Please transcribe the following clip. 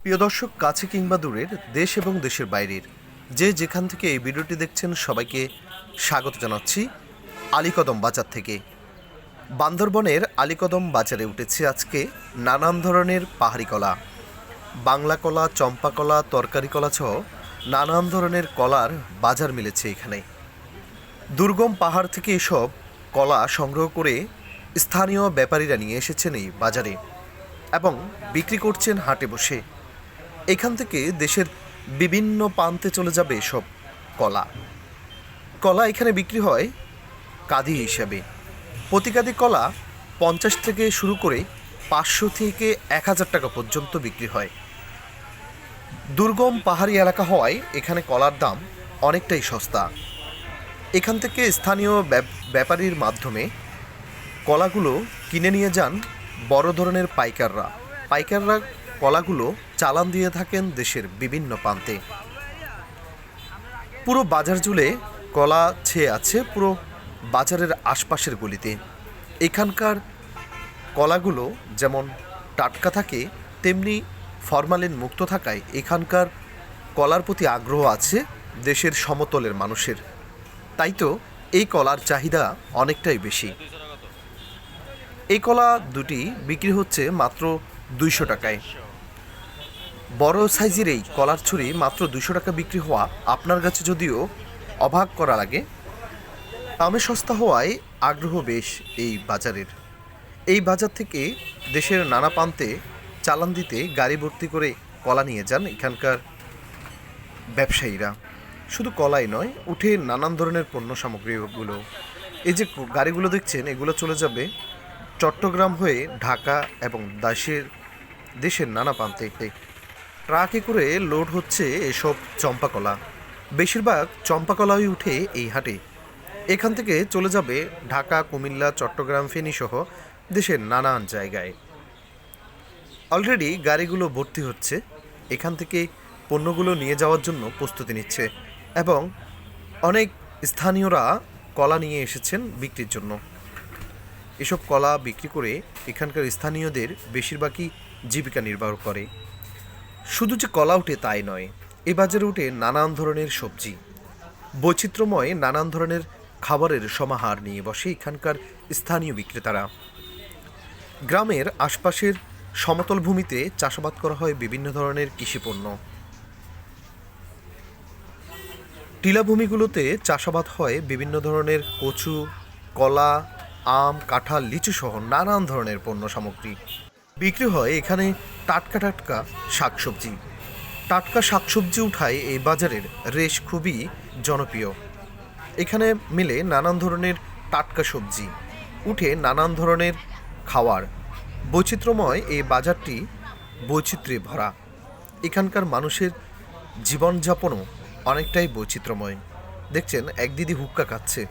প্রিয় দর্শক, কাছে কিংবা দূরের, দেশ এবং দেশের বাইরের, যে যেখান থেকে এই ভিডিওটি দেখছেন সবাইকে স্বাগত জানাচ্ছি আলীকদম বাজার থেকে। বান্দরবনের আলীকদম বাজারে উঠেছে আজকে নানান ধরনের পাহাড়ি কলা। বাংলা কলা, চম্পা কলা, তরকারি কলা সহ নানান ধরনের কলার বাজার মিলেছে এখানে। দুর্গম পাহাড় থেকে এসব কলা সংগ্রহ করে স্থানীয় ব্যাপারীরা নিয়ে এসেছেন এই বাজারে এবং বিক্রি করছেন হাটে বসে। এখান থেকে দেশের বিভিন্ন প্রান্তে চলে যাবে সব কলা। কলা এখানে বিক্রি হয় কাদি হিসাবে। প্রতি কাদি কলা পঞ্চাশ থেকে শুরু করে পাঁচশো থেকে এক হাজার টাকা পর্যন্ত বিক্রি হয়। দুর্গম পাহাড়ি এলাকা হওয়ায় এখানে কলার দাম অনেকটাই সস্তা। এখান থেকে স্থানীয় ব্যাপ- ব্যাপারীর মাধ্যমে কলাগুলো কিনে নিয়ে যান বড় ধরনের পাইকাররা। পাইকাররা কলাগুলো চালান দিয়ে থাকেন দেশের বিভিন্ন প্রান্তে। পুরো বাজার জুড়ে কলা ছেয়ে আছে পুরো বাজারের আশপাশের গলিতে। এখানকার কলাগুলো যেমন টাটকা থাকে, তেমনি ফরমালিন মুক্ত থাকায় এখানকার কলার প্রতি আগ্রহ আছে দেশের সমতলের মানুষের। তাই তো এই কলার চাহিদা অনেকটাই বেশি। এই কলা দুটি বিক্রি হচ্ছে মাত্র দুইশো টাকায়। বড় সাইজের এই কলার ছুরি মাত্র দুশো টাকা বিক্রি হওয়া আপনার কাছে যদিও অবাক করা লাগে, দামে সস্তা হওয়ায় আগ্রহ বেশ এই বাজারের। এই বাজার থেকে দেশের নানা প্রান্তে চালান দিতে গাড়ি ভর্তি করে কলা নিয়ে যান এখানকার ব্যবসায়ীরা। শুধু কলাই নয়, উঠে নানান ধরনের পণ্য সামগ্রীগুলো। এই যে গাড়িগুলো দেখছেন, এগুলো চলে যাবে চট্টগ্রাম হয়ে ঢাকা এবং দেশের দেশের নানা প্রান্তে। ট্রাকে করে লোড হচ্ছে এসব চম্পাকলা। বেশিরভাগ চম্পাকলাই উঠে এই হাটে। এখান থেকে চলে যাবে ঢাকা, কুমিল্লা, চট্টগ্রাম ফেনী সহ দেশের নানান জায়গায়। অলরেডি গাড়িগুলো ভর্তি হচ্ছে। এখান থেকে পণ্যগুলো নিয়ে যাওয়ার জন্য প্রস্তুতি নিচ্ছে এবং অনেক স্থানীয়রা কলা নিয়ে এসেছেন বিক্রির জন্য। এসব কলা বিক্রি করে এখানকার স্থানীয়দের বেশিরভাগই জীবিকা নির্বাহ করে। শুধু যে কলা উঠে তাই নয়, এ বাজারে উঠে নানান ধরনের সবজি। বৈচিত্র্যময় নানান ধরনের খাবারের সমাহার নিয়ে বসে এখানকার স্থানীয় বিক্রেতারা। গ্রামের আশপাশের সমতল ভূমিতে চাষাবাদ করা হয় বিভিন্ন ধরনের কৃষিপণ্য টিলাভূমিগুলোতে চাষাবাদ হয় বিভিন্ন ধরনের কচু, কলা, আম, কাঁঠাল, লিচু সহ নানান ধরনের পণ্য সামগ্রী। বিক্রি হয় এখানে টাটকা টাটকা শাকসবজি। টাটকা শাকসবজি উঠায় এই বাজারের রেশ খুবই জনপ্রিয়। এখানে মিলে নানান ধরনের টাটকা সবজি, উঠে নানান ধরনের খাওয়ার। বৈচিত্র্যময় এই বাজারটি বৈচিত্র্যে ভরা। এখানকার মানুষের জীবনযাপনও অনেকটাই বৈচিত্র্যময়। দেখছেন, এক দিদি হুক্কা খাচ্ছে।